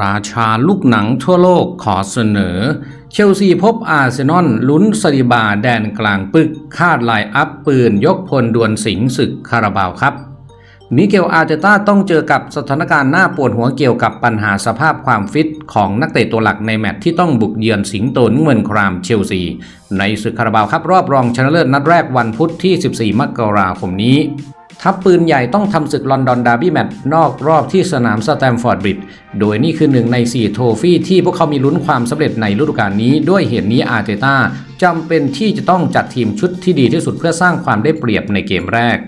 ราชาลูกหนังทั่วโลกขอเสนอ เชลซีพบอาร์เซนอลลุ้นสลิบาแดนกลางปึก คาดลายอัพปืนยกพลดวลสิงศึกคาราบาวครับ มิเกลอาร์เตต้าต้องเจอกับสถานการณ์หน่าปวดหัวเกี่ยวกับปัญหาสภาพความฟิต ของนักเตะตัวหลักในแมตช์ที่ต้องบุกเยือนสิงโตนเงินครามเชลซี ในศึกคาราบาวครับรอบรองชนะเลิศนัดแรกวันพุธที่ 14 มกราคมนี้ ทัพปืนใหญ่ต้องทำศึกลอนดอนดาร์บี้แมตช์นอกรอบที่สนามสแตมฟอร์ดบริดจ์โดยนี่คือหนึ่งใน 4 โทฟี่ที่พวกเขามีลุ้นความสำเร็จในฤดูกาลนี้ ด้วยเหตุนี้อาร์เตต้าจำเป็นที่จะต้องจัดทีมชุดที่ดีที่สุดเพื่อสร้างความได้เปรียบในเกมแรก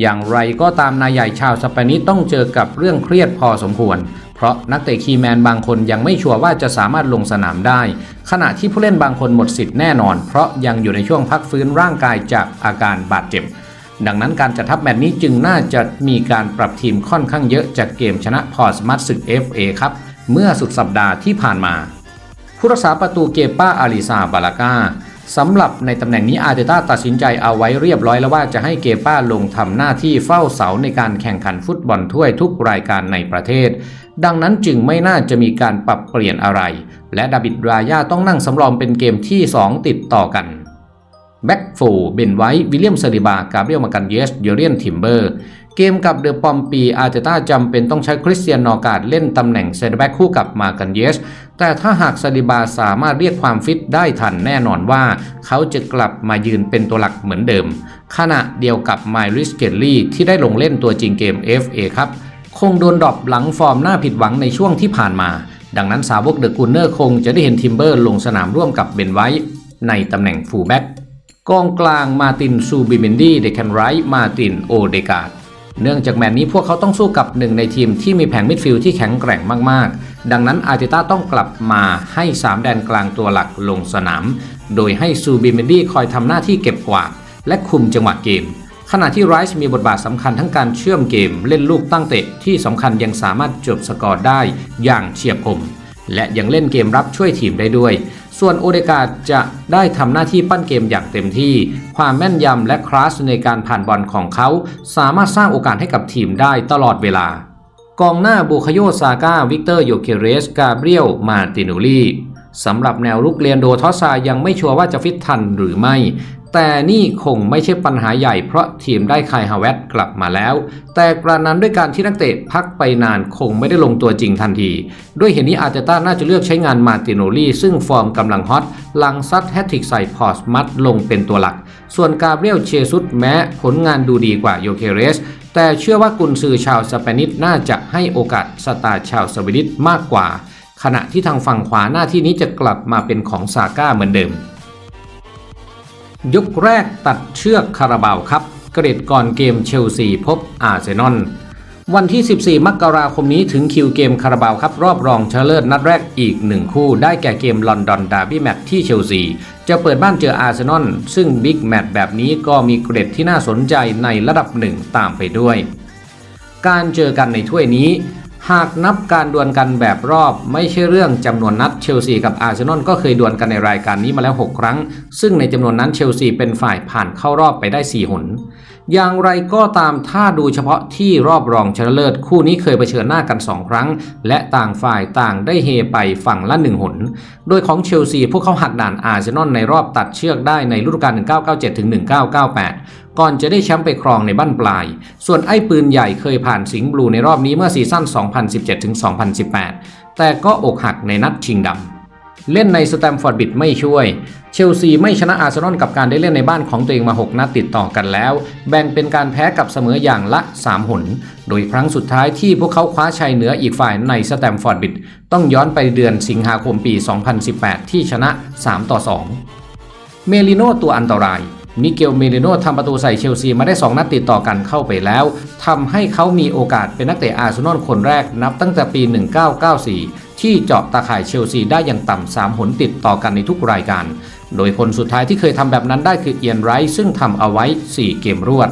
อย่างไรก็ตามนายใหญ่ชาวสเปนิสต้องเจอกับเรื่องเครียดพอสมควร เพราะนักเตะคีแมนบางคนยังไม่ชัวร์ว่าจะสามารถลงสนามได้ ขณะที่ผู้เล่นบางคนหมดสิทธิ์แน่นอน เพราะยังอยู่ในช่วงพักฟื้นร่างกายจากอาการบาดเจ็บ ดังนั้นการจัดทัพแมตช์นี้จึงน่าจะมีการปรับทีมค่อนข้างเยอะจากเกมชนะพอร์สมัตศึก FA ครับ เมื่อสุดสัปดาห์ที่ผ่านมา ผู้รักษาประตูเกป้าอาริซาบาลากาสำหรับในตำแหน่งนี้อาร์เตต้าตัดสินใจเอาไว้เรียบร้อยแล้วว่าจะให้เกป้าลงทำหน้าที่เฝ้าเสาในการแข่งขันฟุตบอลถ้วยทุกรายการในประเทศ ดังนั้นจึงไม่น่าจะมีการปรับเปลี่ยนอะไร และดาบิดรายาต้องนั่งสำรองเป็นเกมที่ 2 ติดต่อกัน แบ็กโฟเบนไวท์วิลเลียมเซริบากาเบรียลมากันเยสเยเรียนทิมเบอร์ เกมกับเดอะปอมปีอาร์เตต้าจำเป็นต้องใช้คริสเตียนนอการ์ดเล่นตำแหน่งเซนเตอร์แบ็กคู่กับมากันเยส แต่ถ้าหากซาลิบาสามารถเรียกความฟิตได้ทันแน่นอนว่า เขาจะกลับมายืนเป็นตัวหลักเหมือนเดิม ขณะเดียวกับไมลิสเกลลี่ที่ได้ลงเล่นตัวจริงเกม FA ครับคงโดนดรอปหลังฟอร์มน่าผิดหวังในช่วงที่ผ่านมา ดังนั้นสาวกเดอะกูเนอร์คงจะได้เห็นทิมเบอร์ลงสนามร่วมกับเบนไวท์ในตำแหน่งฟูลแบ็ก กองกลางมาตินซูบิเมนดี้เดคันไรท์มาตินโอเดกาดเนื่องจากแมตช์นี้พวกเขาต้องสู้กับหนึ่งในทีมที่มีแผงมิดฟิลด์ที่แข็งแกร่งมากๆ ดังนั้นอาร์เตต้าต้องกลับมาให้ 3 แดนกลางตัวหลักลงสนาม โดยให้ซูบิเมนดี้คอยทำหน้าที่เก็บกวาดและคุมจังหวะเกม ขณะที่ไรซ์มีบทบาทสำคัญทั้งการเชื่อมเกมเล่นลูกตั้งเตะที่สำคัญยังสามารถจบสกอร์ได้อย่างเฉียบคมและยังเล่นเกมรับช่วยทีมได้ด้วย ส่วนโอเดกาจะได้ทำหน้าที่ปั้นเกมอย่างเต็มที่ ความแม่นยำและคลาสในการผ่านบอลของเขา สามารถสร้างโอกาสให้กับทีมได้ตลอดเวลากองหน้าบูคาโยซาก้า วิกเตอร์โยเคเรส กาเบรียล มาตินูลีสำหรับแนวรุกเรียนโดทอซายังไม่ชัวร์ว่าจะฟิตทันหรือไม่ แต่นี่คงไม่ใช่ปัญหาใหญ่เพราะทีมได้คายฮาวเวตกลับมาแล้ว แต่กระนั้นด้วยการที่นักเตะพักไปนานคงไม่ได้ลงตัวจริงทันที ด้วยเหตุนี้อาร์เตต้าน่าจะเลือกใช้งานมาติโนลี่ซึ่งฟอร์มกำลังฮอตหลังซัดแฮตทริกใส่พอสมัดลงเป็นตัวหลัก ส่วนกาเบรียลเชซุสแม้ผลงานดูดีกว่าโยเคเรสแต่เชื่อว่ากุนซือชาวสเปนิสน่าจะให้โอกาสสตาร์ชาวสวีดิชมากกว่า ขณะที่ทางฝั่งขวาหน้าที่นี้จะกลับมาเป็นของซาก้าเหมือนเดิม ยกแรกตัดเชือกคาราบาวครับ เกรดก่อนเกมเชลซีพบอาร์เซนอลวันที่ 14 มกราคมนี้ถึงคิวเกมคาราบาวครับ รอบรองชนะเลิศนัดแรกอีกหนึ่งคู่ ได้แก่เกมลอนดอนดาร์บี้แมตช์ที่เชลซี จะเปิดบ้านเจออาร์เซนอลซึ่งบิ๊กแมตช์แบบนี้ก็มีเกรดที่น่าสนใจในระดับหนึ่งตามไปด้วย การเจอกันในถ้วยนี้ หากนับการดวลกันแบบรอบไม่ใช่เรื่องจำนวนนัดเชลซีกับอาร์เซนอลก็เคยดวลกันในรายการนี้มาแล้ว 6 ครั้ง ซึ่งในจำนวนนั้นเชลซีเป็นฝ่ายผ่านเข้ารอบไปได้ 4 หน อย่างไรก็ตามถ้าดูเฉพาะที่รอบรองชนะเลิศคู่นี้เคยเผชิญหน้ากัน 2 ครั้ง และต่างฝ่ายต่างได้เฮไปฝั่งละ1หน โดยของเชลซีพวกเขาหักด่านอาร์เซนอลในรอบตัดเชือกได้ในฤดูกาล 1997ถึง1998 ก่อนจะได้แชมป์ไปครองในบั้นปลาย ส่วนไอ้ปืนใหญ่เคยผ่านสิงห์บลูในรอบนี้เมื่อซีซั่น 2017ถึง2018 แต่ก็อกหักในนัดชิงดำ เล่นในสแตมฟอร์ดบิดไม่ช่วย เชลซีไม่ชนะอาร์เซนอลกับการได้เล่นในบ้านของตัวเองมา 6 นัดติดต่อกันแล้ว แบ่งเป็นการแพ้กับเสมออย่างละ 3 หน โดยครั้งสุดท้ายที่พวกเขาคว้าชัยเหนืออีกฝ่ายในสแตมฟอร์ดบิดต้องย้อนไปเดือนสิงหาคมปี 2018 ที่ชนะ 3 ต่อ 2 เมลิโนตัวอันตรายมิเกลเมลิโนทำประตูใส่เชลซีมาได้ 2 นัดติดต่อกันเข้าไปแล้วทำให้เขามีโอกาสเป็นนักเตะอาร์เซนอลคนแรกนับตั้งแต่ปี 1994 ที่เจาะตาข่ายเชลซีได้อย่างต่ำา3หนติดต่อกันในทุกรายการ โดยคนสุดท้ายที่เคยทำแบบนั้นได้คือเอียนไรท์ซึ่งทำเอาไว้ 4 เกมรวด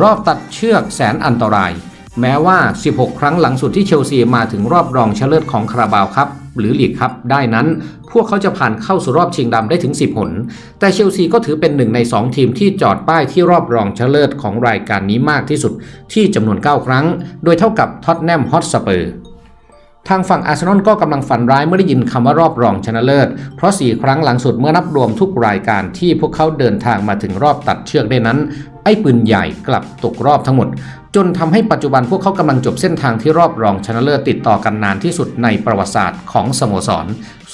รอบตัดเชือกแสนอันตราย แม้ว่า 16 ครั้งหลังสุดที่เชลซีมาถึงรอบรองชนะเลิศของคาราบาวครับหรือลีกครับได้นั้น พวกเขาจะผ่านเข้าสู่รอบชิงดำได้ถึง 10 หน แต่เชลซีก็ถือเป็นหนึ่งใน 2 ทีมที่จอดป้ายที่รอบรองชนะเลิศของรายการนี้มากที่สุดที่จำนวน 9 ครั้ง โดยเท่ากับท็อตแนมฮอตสเปอร์ ทางฝั่งอาร์เซนอลก็กำลังฝันร้ายเมื่อได้ยินคำว่ารอบรองชนะเลิศ เพราะ 4 ครั้งหลังสุดเมื่อนับรวมทุกรายการที่พวกเขาเดินทางมาถึงรอบตัดเชือกได้นั้น ไอ้ปืนใหญ่กลับตกรอบทั้งหมด จนทำให้ปัจจุบันพวกเขากำลังจบเส้นทางที่รอบรองชนะเลิศติดต่อกันนานที่สุดในประวัติศาสตร์ของสโมสร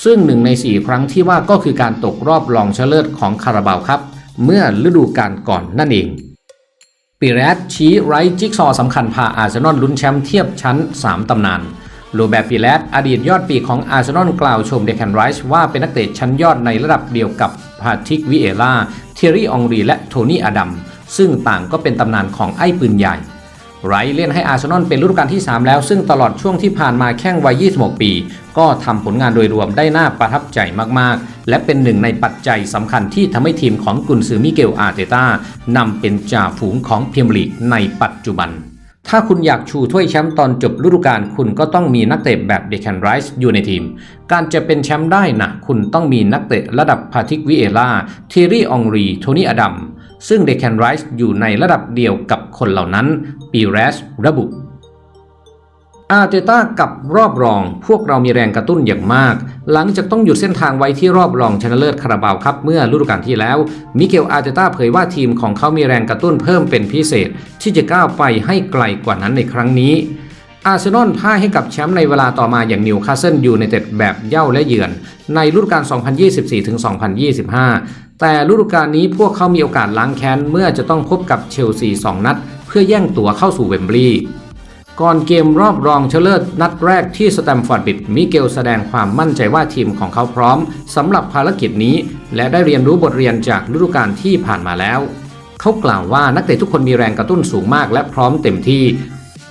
ซึ่งหนึ่งใน 4 ครั้งที่ว่าก็คือการตกรอบรองชนะเลิศของคาราบาวครับ เมื่อฤดูกาลก่อนนั่นเองปีแรดชี้ไร้จิ๊กซอสำคัญพาอาร์เซนอลลุ้นแชมป์เทียบชั้น 3ตำนาน โรแบร์ตปีแรดอดีตยอดปีของอาร์เซนอลกล่าวชมเดคันไรส์ว่าเป็นนักเตะชั้นยอดในระดับเดียวกับพาทิกวิเอล่าเทอรี่องรีและโทนี่อดัมซึ่งต่างก็เป็นตำนานของไอ้ปืนใหญ่ไรท์เล่นให้อาร์เซนอลเป็นฤดูกาลที่ 3 แล้ว ซึ่งตลอดช่วงที่ผ่านมาแข่งวัย 26 ปี ก็ทำผลงานโดยรวมได้น่าประทับใจมาก ๆ และเป็นหนึ่งในปัจจัยสำคัญที่ทำให้ทีมของกุนซือมิเกลอาร์เตต้านำเป็นจ่าฝูงของพรีเมียร์ลีกในปัจจุบัน ถ้าคุณอยากชูถ้วยแชมป์ตอนจบฤดูกาลคุณก็ต้องมีนักเตะแบบเดคันไรส์อยู่ในทีม การจะเป็นแชมป์ได้นะคุณต้องมีนักเตะระดับพาทิกวิเอล่าเทรี่องรี โทนี่อดัม ซึ่งเดคันไรส์อยู่ในระดับเดียวกับคนเหล่านั้น ปีเรสระบุ อาร์เตต้ากับรอบรอง พวกเรามีแรงกระตุ้นอย่างมาก หลังจากต้องหยุดเส้นทางไว้ที่รอบรองชนะเลิศคาราบาวครับเมื่อฤดูกาลที่แล้ว มิเกลอาร์เตต้าเผยว่าทีมของเขามีแรงกระตุ้นเพิ่มเป็นพิเศษ ที่จะก้าวไปให้ไกลกว่านั้นในครั้งนี้อาร์เซนอลพ่ายให้กับแชมป์ในเวลาต่อมาอย่างนิวคาสเซิลยูไนเต็ดแบบเย่าและเยือน ในฤดูกาล 2024-2025 แต่ฤดูกาลนี้พวกเขามีโอกาสล้างแค้นเมื่อจะต้องพบกับเชลซี 2 นัด เพื่อแย่งตั๋วเข้าสู่เวมบลีย์ ก่อนเกมรอบรองชนะเลิศนัดแรกที่สแตมฟอร์ดบิดมิเกลแสดงความมั่นใจว่าทีมของเขาพร้อมสำหรับภารกิจนี้ และได้เรียนรู้บทเรียนจากฤดูกาลที่ผ่านมาแล้ว เขากล่าวว่านักเตะทุกคนมีแรงกระตุ้นสูงมากและพร้อมเต็มที่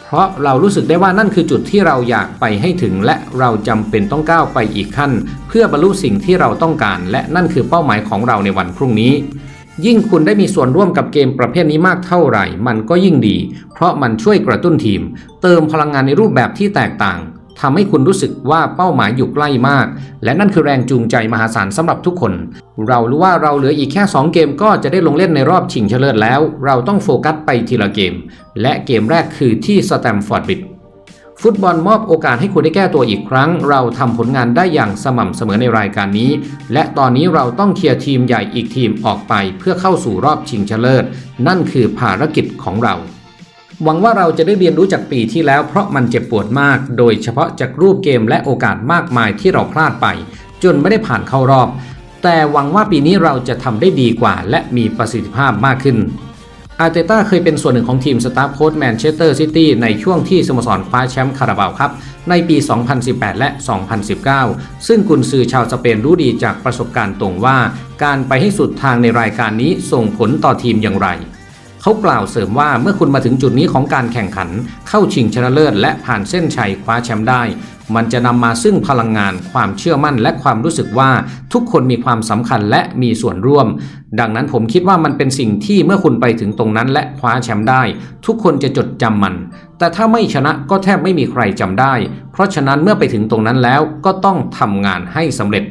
เพราะเรารู้สึกได้ว่านั่นคือจุดที่เราอยากไปให้ถึง และเราจำเป็นต้องก้าวไปอีกขั้น เพื่อบรรลุสิ่งที่เราต้องการ และนั่นคือเป้าหมายของเราในวันพรุ่งนี้ ยิ่งคุณได้มีส่วนร่วมกับเกมประเภทนี้มากเท่าไหร่ มันก็ยิ่งดี เพราะมันช่วยกระตุ้นทีม เติมพลังงานในรูปแบบที่แตกต่างทำให้คุณรู้สึกว่าเป้าหมายอยู่ใกล้มาก และนั่นคือแรงจูงใจมหาศาลสำหรับทุกคน เรารู้ว่าเราเหลืออีกแค่ 2 เกมก็จะได้ลงเล่นในรอบชิงชนะเลิศแล้ว เราต้องโฟกัสไปทีละเกม และเกมแรกคือที่สแตมฟอร์ดบิด ฟุตบอลมอบโอกาสให้คุณได้แก้ตัวอีกครั้ง เราทำผลงานได้อย่างสม่ำเสมอในรายการนี้ และตอนนี้เราต้องเคลียร์ทีมใหญ่อีกทีมออกไปเพื่อเข้าสู่รอบชิงชนะเลิศ นั่นคือภารกิจของเรา หวังว่าเราจะได้เรียนรู้จากปีที่แล้วเพราะมันเจ็บปวดมาก โดยเฉพาะจากรูปเกมและโอกาสมากมายที่เราพลาดไป จนไม่ได้ผ่านเข้ารอบ แต่หวังว่าปีนี้เราจะทำได้ดีกว่า และมีประสิทธิภาพมากขึ้น อาร์เตต้าเคยเป็นส่วนหนึ่งของทีมสตาฟโค้ชแมนเชสเตอร์ซิตี้ในช่วงที่สโมสรคว้าแชมป์คาราบาวครับ ในปี 2018 และ 2019 ซึ่งกุนซือชาวสเปนรู้ดีจากประสบการณ์ตรงว่า การไปให้สุดทางในรายการนี้ส่งผลต่อทีมอย่างไร เขากล่าวเสริมว่าเมื่อคุณมาถึงจุดนี้ของการแข่งขัน เข้าชิงชนะเลิศและผ่านเส้นชัยคว้าแชมป์ได้ มันจะนำมาซึ่งพลังงาน ความเชื่อมั่นและความรู้สึกว่าทุกคนมีความสำคัญและมีส่วนร่วม ดังนั้นผมคิดว่ามันเป็นสิ่งที่เมื่อคุณไปถึงตรงนั้นและคว้าแชมป์ได้ ทุกคนจะจดจำมัน แต่ถ้าไม่ชนะก็แทบไม่มีใครจำได้ เพราะฉะนั้นเมื่อไปถึงตรงนั้นแล้วก็ต้องทำงานให้สำเร็จ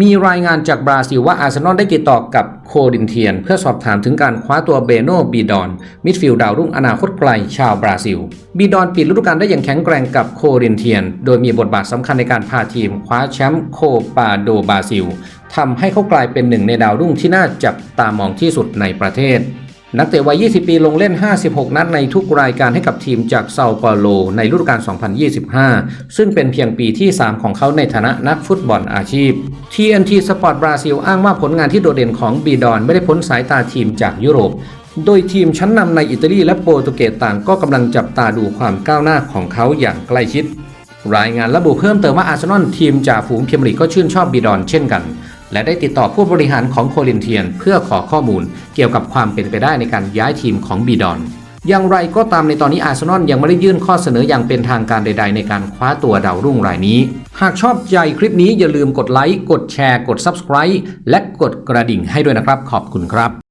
มีรายงานจากบราซิลว่าอาร์เซนอลได้ติดต่อกับโคดินเทียน เพื่อสอบถามถึงการคว้าตัวเบโนบีดอน มิดฟิลด์ดาวรุ่งอนาคตไกลชาวบราซิล บีดอนปิดฤดูกาลได้อย่างแข็งแกร่งกับโคดินเทียน โดยมีบทบาทสำคัญในการพาทีมคว้าแชมป์โคปาโดบราซิลทำให้เขากลายเป็นหนึ่งในดาวรุ่งที่น่าจับตามองที่สุดในประเทศ นักเตะวัย 20 ปีลงเล่น 56 นัดในทุกรายการให้กับทีมจากเซาเปาโล ในฤดูกาล 2025 ซึ่งเป็นเพียงปีที่ 3 ของเขาในฐานะนักฟุตบอลอาชีพ TNT Sport Brazil อ้างว่าผลงานที่โดดเด่นของบีดอนไม่ได้พ้นสายตาทีมจากยุโรป โดยทีมชั้นนำในอิตาลีและโปรตุเกสต่างก็กำลังจับตาดูความก้าวหน้าของเขาอย่างใกล้ชิด รายงานระบุเพิ่มเติมว่าอาร์เซนอลทีมจ่าฝูงเมียร์ลีกก็ชื่นชอบบีดอนเช่นกัน และได้ติดต่อผู้บริหารของโคลินเทียน เพื่อขอข้อมูลเกี่ยวกับความเป็นไปได้ในการย้ายทีมของบีดอน อย่างไรก็ตามในตอนนี้อาร์เซนอลยังไม่ได้ยื่นข้อเสนออย่างเป็นทางการใด ๆ ในการคว้าตัวดาวรุ่งรายนี้ หากชอบใจคลิปนี้อย่าลืมกดไลค์ กดแชร์ กด Subscribe และกดกระดิ่งให้ด้วยนะครับ ขอบคุณครับ